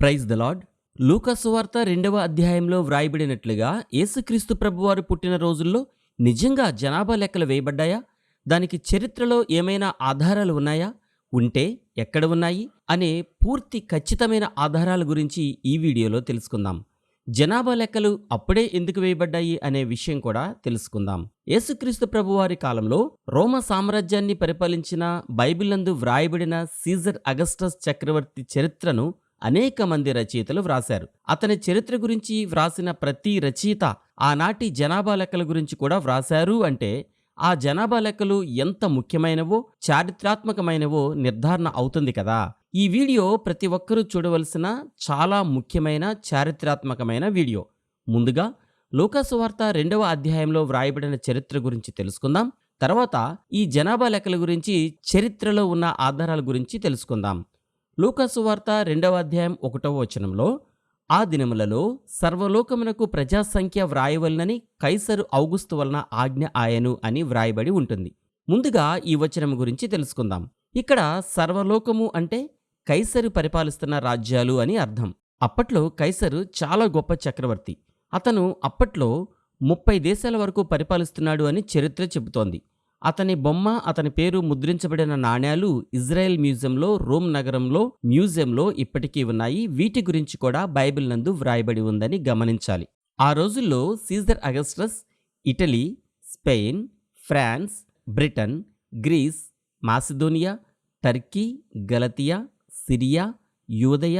Praise the lord లూకసువార్త రెండవ అధ్యాయంలో వ్రాయబడినట్లుగా యేసుక్రీస్తు ప్రభువారు పుట్టిన రోజుల్లో నిజంగా జనాభా లెక్కలు వేయబడ్డాయా? దానికి చరిత్రలో ఏమైనా ఆధారాలు ఉన్నాయా? ఉంటే ఎక్కడ ఉన్నాయి? అనే పూర్తి ఖచ్చితమైన ఆధారాల గురించి ఈ వీడియోలో తెలుసుకుందాం. జనాభా లెక్కలు అప్పుడే ఎందుకు వేయబడ్డాయి అనే విషయం కూడా తెలుసుకుందాం. యేసుక్రీస్తు ప్రభువారి కాలంలో రోమ సామ్రాజ్యాన్ని పరిపాలించిన బైబిల్ నందు వ్రాయబడిన సీజర్ అగస్టస్ చక్రవర్తి చరిత్రను అనేక మంది రచయితలు వ్రాశారు. అతని చరిత్ర గురించి వ్రాసిన ప్రతి రచయిత ఆనాటి జనాభా లెక్కల గురించి కూడా వ్రాశారు అంటే ఆ జనాభా లెక్కలు ఎంత ముఖ్యమైనవో చారిత్రాత్మకమైనవో నిర్ధారణ అవుతుంది కదా. ఈ వీడియో ప్రతి ఒక్కరూ చూడవలసిన చాలా ముఖ్యమైన చారిత్రాత్మకమైన వీడియో. ముందుగా లోకాసువార్త రెండవ అధ్యాయంలో వ్రాయబడిన చరిత్ర గురించి తెలుసుకుందాం. తర్వాత ఈ జనాభా లెక్కల గురించి చరిత్రలో ఉన్న ఆధారాల గురించి తెలుసుకుందాం. లూకాసు వార్త రెండవ అధ్యాయం ఒకటవ వచనంలో ఆ దినములలో సర్వలోకమునకు ప్రజాసంఖ్య వ్రాయవలనని కైసరు ఔగుస్తు వలన ఆజ్ఞ ఆయను అని వ్రాయబడి ఉంటుంది. ముందుగా ఈ వచనం గురించి తెలుసుకుందాం. ఇక్కడ సర్వలోకము అంటే కైసరు పరిపాలిస్తున్న రాజ్యాలు అని అర్థం. అప్పట్లో కైసరు చాలా గొప్ప చక్రవర్తి. అతను అప్పట్లో ముప్పై దేశాల వరకు పరిపాలిస్తున్నాడు అని చరిత్ర చెబుతోంది. అతని బొమ్మ అతని పేరు ముద్రించబడిన నాణ్యాలు ఇజ్రాయెల్ మ్యూజియంలో రోమ్ నగరంలో మ్యూజియంలో ఇప్పటికీ ఉన్నాయి. వీటి గురించి కూడా బైబిల్ నందు వ్రాయబడి ఉందని గమనించాలి. ఆ రోజుల్లో Caesar Augustus Italy Spain France Britain Greece Macedonia Turkey Galatia Syria యూదయ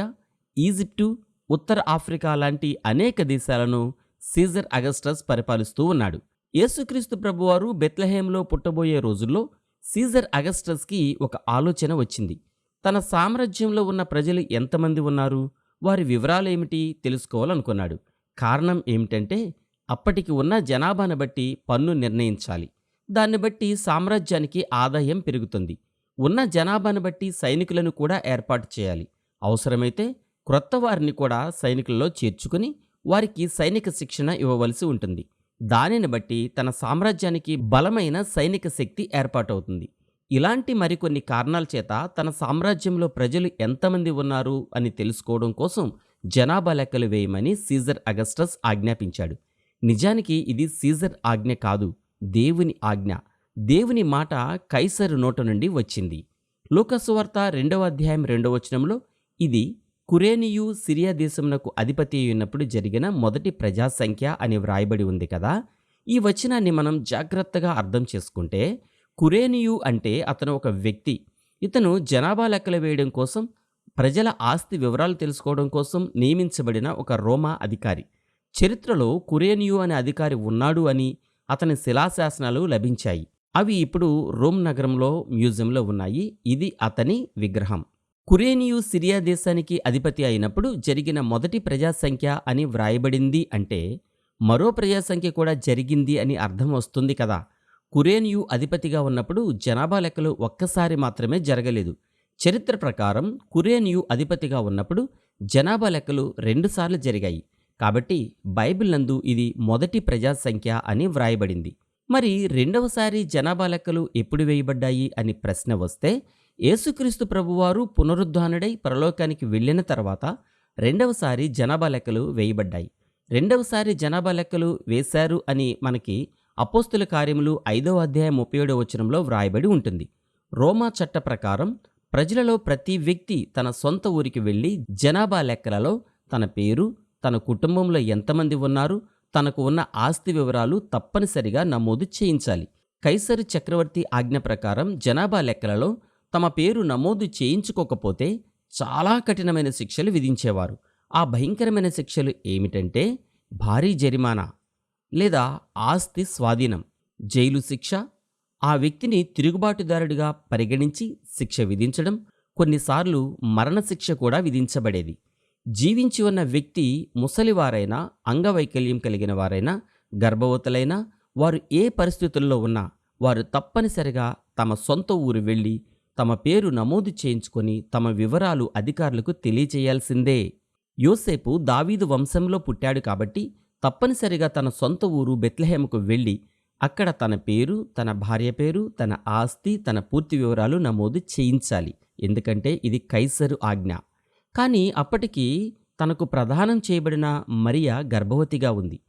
ఈజిప్టు ఉత్తర ఆఫ్రికా లాంటి అనేక దేశాలను సీజర్ అగస్టస్ పరిపాలిస్తూ ఉన్నాడు. యేసుక్రీస్తు ప్రభువారు బెత్లహేంలో పుట్టబోయే రోజుల్లో సీజర్ అగస్టస్కి ఒక ఆలోచన వచ్చింది. తన సామ్రాజ్యంలో ఉన్న ప్రజలు ఎంతమంది ఉన్నారు? వారి వివరాలేమిటి? తెలుసుకోవాలనుకున్నాడు. కారణం ఏమిటంటే అప్పటికి ఉన్న జనాభాను బట్టి పన్ను నిర్ణయించాలి. దాన్ని బట్టి సామ్రాజ్యానికి ఆదాయం పెరుగుతుంది. ఉన్న జనాభాను బట్టి సైనికులను కూడా ఏర్పాటు చేయాలి. అవసరమైతే క్రొత్త వారిని కూడా సైనికులలో చేర్చుకుని వారికి సైనిక శిక్షణ ఇవ్వవలసి ఉంటుంది. దానిని బట్టి తన సామ్రాజ్యానికి బలమైన సైనిక శక్తి ఏర్పాటవుతుంది. ఇలాంటి మరికొన్ని కారణాల చేత తన సామ్రాజ్యంలో ప్రజలు ఎంతమంది ఉన్నారు అని తెలుసుకోవడం కోసం జనాభా లెక్కలు వేయమని సీజర్ అగస్టస్ ఆజ్ఞాపించాడు. నిజానికి ఇది సీజర్ ఆజ్ఞ కాదు దేవుని ఆజ్ఞ. దేవుని మాట కైసరు నోట నుండి వచ్చింది. లోకసువార్త రెండవ అధ్యాయం రెండవ వచనంలో ఇది కురేనియు సిరియా దేశమునకు అధిపతి అయినప్పుడు జరిగిన మొదటి ప్రజాసంఖ్య అని వ్రాయబడి ఉంది కదా. ఈ వచనాన్ని మనం జాగ్రత్తగా అర్థం చేసుకుంటే కురేనియు అంటే అతను ఒక వ్యక్తి. ఇతను జనాభా లెక్కలు వేయడం కోసం ప్రజల ఆస్తి వివరాలు తెలుసుకోవడం కోసం నియమించబడిన ఒక రోమా అధికారి. చరిత్రలో కురేనియు అనే అధికారి ఉన్నాడు అని అతని శిలాశాసనాలు లభించాయి. అవి ఇప్పుడు రోమ్ నగరంలో మ్యూజియంలో ఉన్నాయి. ఇది అతని విగ్రహం. కురేనియు సిరియా దేశానికి అధిపతి అయినప్పుడు జరిగిన మొదటి ప్రజాసంఖ్య అని వ్రాయబడింది అంటే మరో ప్రజాసంఖ్య కూడా జరిగింది అని అర్థం వస్తుంది కదా. కురేనియు అధిపతిగా ఉన్నప్పుడు జనాభా లెక్కలు ఒక్కసారి మాత్రమే జరగలేదు. చరిత్ర ప్రకారం కురేనియు అధిపతిగా ఉన్నప్పుడు జనాభా లెక్కలు రెండుసార్లు జరిగాయి. కాబట్టి బైబిల్ నందు ఇది మొదటి ప్రజాసంఖ్య అని వ్రాయబడింది. మరి రెండవసారి జనాభా లెక్కలు ఎప్పుడు వేయబడ్డాయి అని ప్రశ్న వస్తే యేసుక్రీస్తు ప్రభువారు పునరుద్ధానుడై పరలోకానికి వెళ్ళిన తర్వాత రెండవసారి జనాభా లెక్కలు వేయబడ్డాయి. రెండవసారి జనాభా లెక్కలు వేశారు అని మనకి అపోస్తుల కార్యములు ఐదవ అధ్యాయం ముప్పై ఏడవ వచనంలో వ్రాయబడి ఉంటుంది. రోమా చట్ట ప్రకారం ప్రజలలో ప్రతి వ్యక్తి తన సొంత ఊరికి వెళ్ళి జనాభా లెక్కలలో తన పేరు తన కుటుంబంలో ఎంతమంది ఉన్నారు తనకు ఉన్న ఆస్తి వివరాలు తప్పనిసరిగా నమోదు చేయించాలి. కైసరు చక్రవర్తి ఆజ్ఞ ప్రకారం జనాభా లెక్కలలో తమ పేరు నమోదు చేయించుకోకపోతే చాలా కఠినమైన శిక్షలు విధించేవారు. ఆ భయంకరమైన శిక్షలు ఏమిటంటే భారీ జరిమానా లేదా ఆస్తి స్వాధీనం జైలు శిక్ష ఆ వ్యక్తిని తిరుగుబాటుదారుడిగా పరిగణించి శిక్ష విధించడం కొన్నిసార్లు మరణశిక్ష కూడా విధించబడేది. జీవించి ఉన్న వ్యక్తి ముసలివారైనా అంగవైకల్యం కలిగిన వారైనా గర్భవతులైనా వారు ఏ పరిస్థితుల్లో ఉన్నా వారు తప్పనిసరిగా తమ సొంత ఊరు వెళ్ళి తమ పేరు నమోదు చేయించుకొని తమ వివరాలు అధికారులకు తెలియచేయాల్సిందే యోసేపు దావీదు వంశంలో పుట్టాడు కాబట్టి తప్పనిసరిగా తన సొంత ఊరు బెత్లహేముకు వెళ్ళి అక్కడ తన పేరు తన భార్య పేరు తన ఆస్తి తన పూర్తి వివరాలు నమోదు చేయించాలి. ఎందుకంటే ఇది కైసరు ఆజ్ఞ. కానీ అప్పటికి తనకు ప్రదానం చేయబడిన మరియా గర్భవతిగా ఉంది.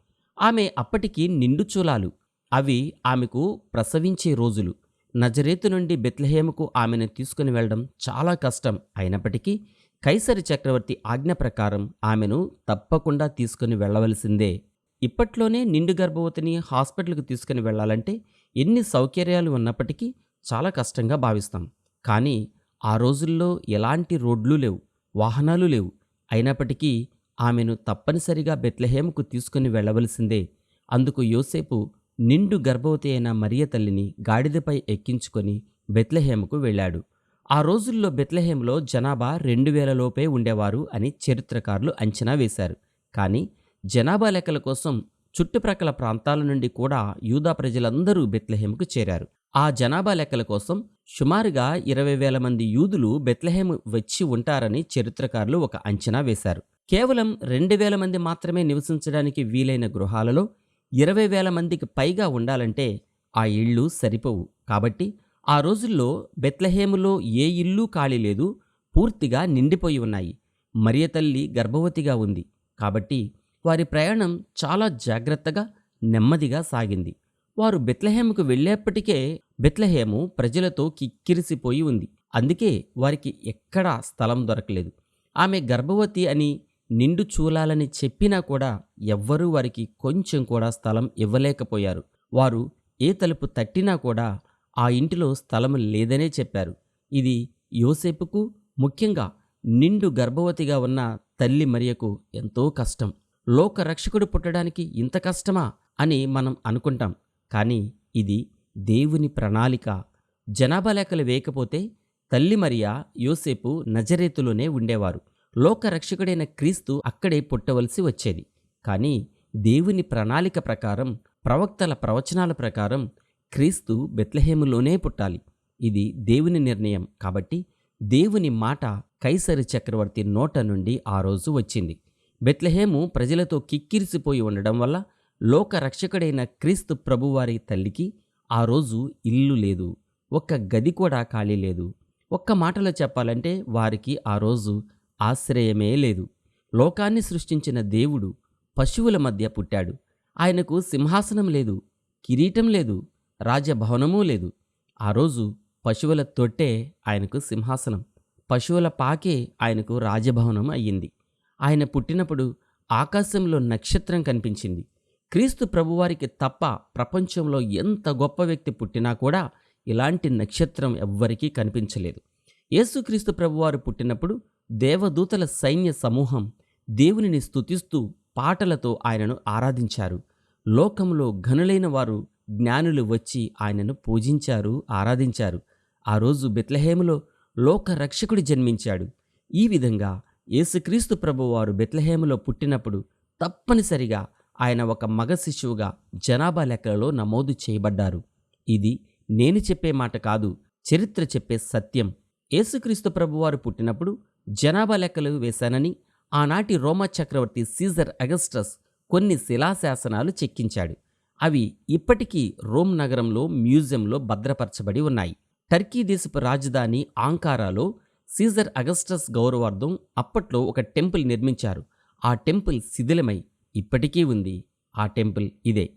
ఆమె అప్పటికి నిండు చూలాలు అవి ఆమెకు ప్రసవించే రోజులు. నజరేతు నుండి బెత్లహేముకు ఆమెను తీసుకుని వెళ్ళడం చాలా కష్టం. అయినప్పటికీ కైసరి చక్రవర్తి ఆజ్ఞ ప్రకారం ఆమెను తప్పకుండా తీసుకుని వెళ్ళవలసిందే. ఇప్పట్లోనే నిండు గర్భవతిని హాస్పిటల్కి తీసుకుని వెళ్ళాలంటే ఎన్ని సౌకర్యాలు ఉన్నప్పటికీ చాలా కష్టంగా భావిస్తాం. కానీ ఆ రోజుల్లో ఎలాంటి రోడ్లు లేవు వాహనాలు లేవు. అయినప్పటికీ ఆమెను తప్పనిసరిగా బెత్లహేముకు తీసుకుని వెళ్ళవలసిందే. అందుకు యోసేపు నిండు గర్భవతి అయిన మరియ తల్లిని గాడిదపై ఎక్కించుకొని బెత్లహేముకు వెళ్ళాడు. ఆ రోజుల్లో బెత్లహేంలో జనాభా రెండు వేల లోపే ఉండేవారు అని చరిత్రకారులు అంచనా వేశారు. కానీ జనాభా లెక్కల కోసం చుట్టుప్రక్కల ప్రాంతాల నుండి కూడా యూదా ప్రజలందరూ బెత్లహేముకు చేరారు. ఆ జనాభా లెక్కల కోసం సుమారుగా ఇరవై వేల మంది యూదులు బెత్లహేము వచ్చి ఉంటారని చరిత్రకారులు ఒక అంచనా వేశారు. కేవలం రెండు వేల మంది మాత్రమే నివసించడానికి వీలైన గృహాలలో ఇరవై వేల మందికి పైగా ఉండాలంటే ఆ ఇళ్ళు సరిపోవు. కాబట్టి ఆ రోజుల్లో బెత్లహేములో ఏ ఇల్లు ఖాళీ లేదు పూర్తిగా నిండిపోయి ఉన్నాయి. మరియ తల్లి గర్భవతిగా ఉంది. కాబట్టి వారి ప్రయాణం చాలా జాగ్రత్తగా నెమ్మదిగా సాగింది. వారు బెత్లహేముకు వెళ్ళేప్పటికే బెత్లహేము ప్రజలతో కిక్కిరిసిపోయి ఉంది. అందుకే వారికి ఎక్కడా స్థలం దొరకలేదు. ఆమె గర్భవతి అని నిండు చూలాలని చెప్పినా కూడా ఎవ్వరూ వారికి కొంచెం కూడా స్థలం ఇవ్వలేకపోయారు. వారు ఏ తలుపు తట్టినా కూడా ఆ ఇంటిలో స్థలం లేదనే చెప్పారు. ఇది యోసేపుకు ముఖ్యంగా నిండు గర్భవతిగా ఉన్న తల్లి మరియకు ఎంతో కష్టం. లోక రక్షకుడు పుట్టడానికి ఇంత కష్టమా అని మనం అనుకుంటాం. కానీ ఇది దేవుని ప్రణాళిక. జనాభా లెక్కలు వేయకపోతే తల్లి మరియా యోసేపు నజరేతులోనే ఉండేవారు. లోక రక్షకుడైన క్రీస్తు అక్కడే పుట్టవలసి వచ్చేది. కానీ దేవుని ప్రణాళిక ప్రకారం ప్రవక్తల ప్రవచనాల ప్రకారం క్రీస్తు బెత్లహేములోనే పుట్టాలి. ఇది దేవుని నిర్ణయం. కాబట్టి దేవుని మాట కైసరి చక్రవర్తి నోట నుండి ఆ రోజు వచ్చింది. బెత్లహేము ప్రజలతో కిక్కిరిసిపోయి ఉండడం వల్ల లోక రక్షకుడైన క్రీస్తు ప్రభువారి తల్లికి ఆ రోజు ఇల్లు లేదు. ఒక్క గది కూడా ఖాళీ లేదు. ఒక్క మాటలో చెప్పాలంటే వారికి ఆ రోజు ఆశ్రయమే లేదు. లోకాన్ని సృష్టించిన దేవుడు పశువుల మధ్య పుట్టాడు. ఆయనకు సింహాసనం లేదు కిరీటం లేదు రాజభవనమూ లేదు. ఆ రోజు పశువుల తొట్టే ఆయనకు సింహాసనం పశువుల పాకే ఆయనకు రాజభవనం అయ్యింది. ఆయన పుట్టినప్పుడు ఆకాశంలో నక్షత్రం కనిపించింది. క్రీస్తు ప్రభువారికి తప్ప ప్రపంచంలో ఎంత గొప్ప వ్యక్తి పుట్టినా కూడా ఇలాంటి నక్షత్రం ఎవ్వరికీ కనిపించలేదు. యేసుక్రీస్తు ప్రభువారు పుట్టినప్పుడు దేవదూతల సైన్య సమూహం దేవునిని స్తుతిస్తూ పాటలతో ఆయనను ఆరాధించారు. లోకంలో ఘనులైన వారు జ్ఞానులు వచ్చి ఆయనను పూజించారు ఆరాధించారు. ఆ రోజు బెత్లహేములో లోక రక్షకుడు జన్మించాడు. ఈ విధంగా యేసుక్రీస్తు ప్రభువారు బెత్లహేములో పుట్టినప్పుడు తప్పనిసరిగా ఆయన ఒక మగ శిశువుగా జనాభా లెక్కలలో నమోదు చేయబడ్డారు. ఇది నేను చెప్పే మాట కాదు చరిత్ర చెప్పే సత్యం. యేసుక్రీస్తు ప్రభువారు పుట్టినప్పుడు జనాభా లెక్కలు వేశానని ఆనాటి రోమా చక్రవర్తి సీజర్ అగస్టస్ కొన్ని శిలాశాసనాలు చెక్కించాడు. అవి ఇప్పటికీ రోమ్ నగరంలో మ్యూజియంలో భద్రపరచబడి ఉన్నాయి. టర్కీ దేశపు రాజధాని ఆంకారాలో సీజర్ అగస్టస్ గౌరవార్థం అప్పట్లో ఒక టెంపుల్ నిర్మించారు. ఆ టెంపుల్ శిథిలమై ఇప్పటికీ ఉంది. ఆ టెంపుల్ ఇదే.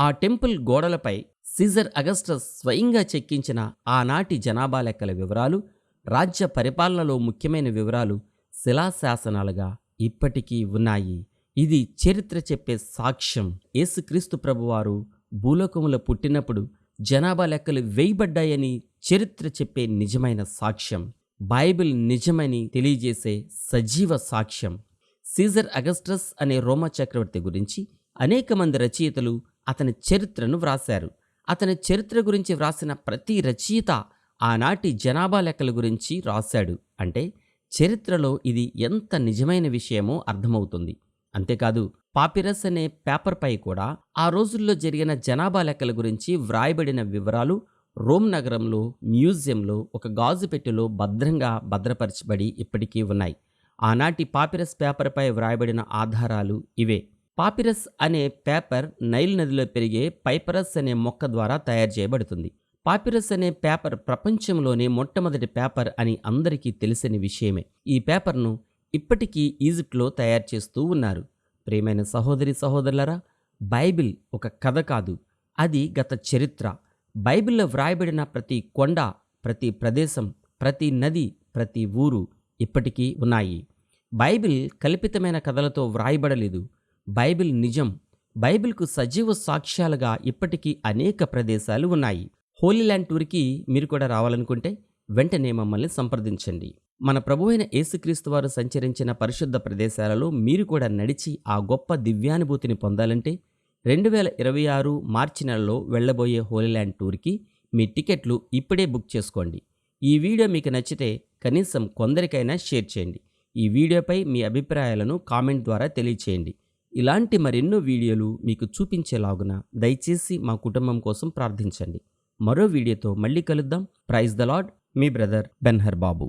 ఆ టెంపుల్ గోడలపై సీజర్ అగస్టస్ స్వయంగా చెక్కించిన ఆనాటి జనాభా లెక్కల వివరాలు రాజ్య పరిపాలనలో ముఖ్యమైన వివరాలు శిలాశాసనాలుగా ఇప్పటికీ ఉన్నాయి. ఇది చరిత్ర చెప్పే సాక్ష్యం. యేసుక్రీస్తు ప్రభువారు భూలోకములో పుట్టినప్పుడు జనాభా లెక్కలు వేయబడ్డాయని చరిత్ర చెప్పే నిజమైన సాక్ష్యం. బైబిల్ నిజమని తెలియజేసే సజీవ సాక్ష్యం. సీజర్ అగస్టస్ అనే రోమా చక్రవర్తి గురించి అనేక మంది రచయితలు అతని చరిత్రను వ్రాశారు. అతని చరిత్ర గురించి వ్రాసిన ప్రతి రచయిత ఆనాటి జనాభా లెక్కల గురించి రాశాడు. అంటే చరిత్రలో ఇది ఎంత నిజమైన విషయమో అర్థమవుతుంది. అంతేకాదు పాపిరస్ అనే పేపర్పై కూడా ఆ రోజుల్లో జరిగిన జనాభా లెక్కల గురించి వ్రాయబడిన వివరాలు రోమ్ నగరంలో మ్యూజియంలో ఒక గాజు పెట్టెలో భద్రంగా భద్రపరచబడి ఇప్పటికీ ఉన్నాయి. ఆనాటి పాపిరస్ పేపర్పై వ్రాయబడిన ఆధారాలు ఇవే. పాపిరస్ అనే పేపర్ నైల్ నదిలో పెరిగే పైపరస్ అనే మొక్క ద్వారా తయారు చేయబడుతుంది. పాపిరస్ అనే పేపర్ ప్రపంచంలోనే మొట్టమొదటి పేపర్ అని అందరికీ తెలిసిన విషయమే. ఈ పేపర్ను ఇప్పటికీ ఈజిప్ట్లో తయారు చేస్తూ ఉన్నారు. ప్రియమైన సహోదరి సహోదరులరా బైబిల్ ఒక కథ కాదు అది గత చరిత్ర. బైబిల్లో వ్రాయబడిన ప్రతి కొండ ప్రతి ప్రదేశం ప్రతి నది ప్రతి ఊరు ఇప్పటికీ ఉన్నాయి. బైబిల్ కల్పితమైన కథలతో వ్రాయబడలేదు. బైబిల్ నిజం. బైబిల్కు సజీవ సాక్ష్యాలుగా ఇప్పటికీ అనేక ప్రదేశాలు ఉన్నాయి. హోలీ ల్యాండ్ టూర్కి మీరు కూడా రావాలనుకుంటే వెంటనే మమ్మల్ని సంప్రదించండి. మన ప్రభువైన యేసుక్రీస్తు వారు సంచరించిన పరిశుద్ధ ప్రదేశాలలో మీరు కూడా నడిచి ఆ గొప్ప దివ్యానుభూతిని పొందాలంటే రెండు వేల ఇరవై ఆరు మార్చి నెలలో వెళ్ళబోయే హోలీ ల్యాండ్ టూర్కి మీ టికెట్లు ఇప్పుడే బుక్ చేసుకోండి. ఈ వీడియో మీకు నచ్చితే కనీసం కొందరికైనా షేర్ చేయండి. ఈ వీడియోపై మీ అభిప్రాయాలను కామెంట్ ద్వారా తెలియచేయండి. ఇలాంటి మరెన్నో వీడియోలు మీకు చూపించేలాగున దయచేసి మా కుటుంబం కోసం ప్రార్థించండి. మరో వీడియోతో మళ్ళీ కలుద్దాం. ప్రైజ్ ద లాడ్ మీ బ్రదర్ బెన్హర్ బాబు